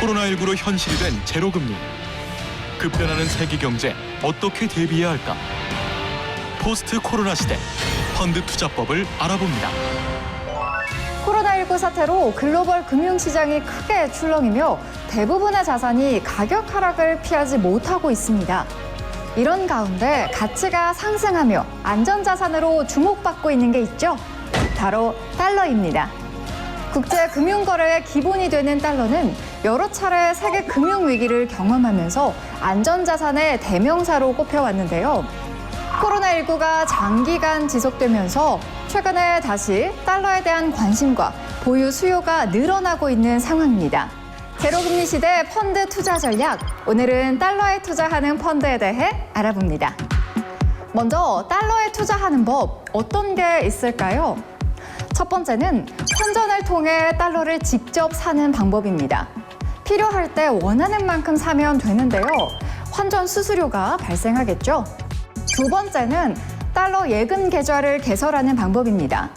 코로나19로 현실이 된 제로금리. 급변하는 세계 경제 어떻게 대비해야 할까? 포스트 코로나 시대 펀드 투자법을 알아봅니다. 코로나19 사태로 글로벌 금융시장이 크게 출렁이며 대부분의 자산이 가격 하락을 피하지 못하고 있습니다. 이런 가운데 가치가 상승하며 안전자산으로 주목받고 있는 게 있죠. 바로 달러입니다. 국제 금융 거래의 기본이 되는 달러는 여러 차례 세계 금융 위기를 경험하면서 안전자산의 대명사로 꼽혀왔는데요. 코로나19가 장기간 지속되면서 최근에 다시 달러에 대한 관심과 보유 수요가 늘어나고 있는 상황입니다. 제로금리 시대 펀드 투자 전략. 오늘은 달러에 투자하는 펀드에 대해 알아봅니다. 먼저 달러에 투자하는 법 어떤 게 있을까요? 첫 번째는 환전을 통해 달러를 직접 사는 방법입니다. 필요할 때 원하는 만큼 사면 되는데요. 환전 수수료가 발생하겠죠. 두 번째는 달러 예금 계좌를 개설하는 방법입니다.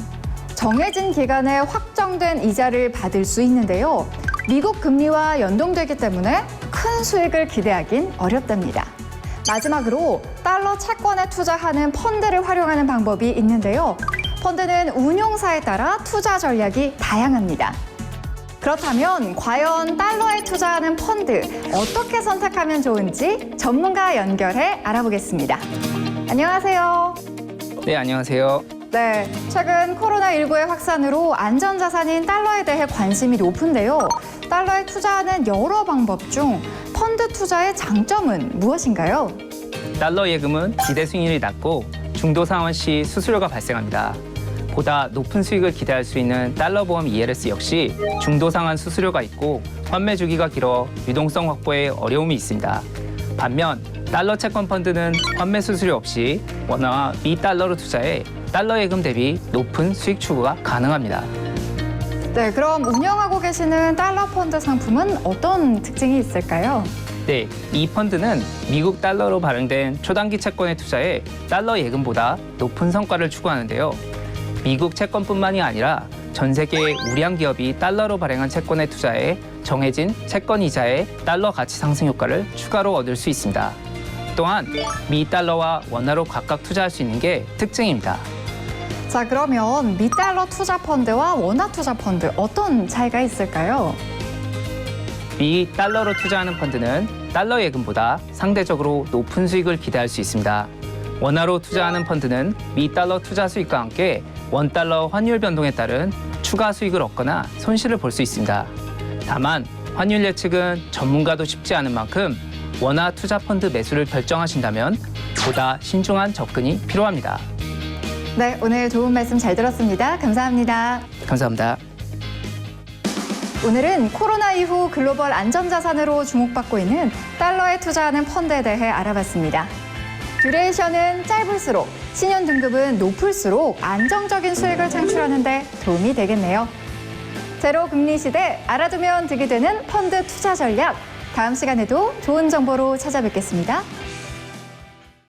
정해진 기간에 확정된 이자를 받을 수 있는데요. 미국 금리와 연동되기 때문에 큰 수익을 기대하긴 어렵답니다. 마지막으로 달러 채권에 투자하는 펀드를 활용하는 방법이 있는데요. 펀드는 운용사에 따라 투자 전략이 다양합니다. 그렇다면 과연 달러에 투자하는 펀드 어떻게 선택하면 좋은지 전문가 연결해 알아보겠습니다. 안녕하세요. 네, 안녕하세요. 네, 최근 코로나19의 확산으로 안전자산인 달러에 대해 관심이 높은데요. 달러에 투자하는 여러 방법 중 펀드 투자의 장점은 무엇인가요? 달러 예금은 기대 수익률이 낮고 중도 상환 시 수수료가 발생합니다. 보다 높은 수익을 기대할 수 있는 달러 보험 ELS 역시 중도 상환 수수료가 있고 환매 주기가 길어 유동성 확보에 어려움이 있습니다. 반면 달러 채권 펀드는 환매 수수료 없이 원화와 미 달러로 투자해 달러 예금 대비 높은 수익 추구가 가능합니다. 네, 그럼 운영하고 계시는 달러 펀드 상품은 어떤 특징이 있을까요? 네, 이 펀드는 미국 달러로 발행된 초단기 채권에 투자해 달러 예금보다 높은 성과를 추구하는데요. 미국 채권뿐만이 아니라 전 세계의 우량 기업이 달러로 발행한 채권에 투자해 정해진 채권 이자의 달러 가치 상승 효과를 추가로 얻을 수 있습니다. 또한 미 달러와 원화로 각각 투자할 수 있는 게 특징입니다. 자, 그러면 미달러 투자 펀드와 원화 투자 펀드 어떤 차이가 있을까요? 미 달러로 투자하는 펀드는 달러 예금보다 상대적으로 높은 수익을 기대할 수 있습니다. 원화로 투자하는 펀드는 미 달러 투자 수익과 함께 원 달러 환율 변동에 따른 추가 수익을 얻거나 손실을 볼 수 있습니다. 다만 환율 예측은 전문가도 쉽지 않은 만큼 원화 투자 펀드 매수를 결정하신다면 보다 신중한 접근이 필요합니다. 네, 오늘 좋은 말씀 잘 들었습니다. 감사합니다. 감사합니다. 오늘은 코로나 이후 글로벌 안전자산으로 주목받고 있는 달러에 투자하는 펀드에 대해 알아봤습니다. 듀레이션은 짧을수록 신용 등급은 높을수록 안정적인 수익을 창출하는 데 도움이 되겠네요. 제로 금리 시대 알아두면 득이 되는 펀드 투자 전략. 다음 시간에도 좋은 정보로 찾아뵙겠습니다.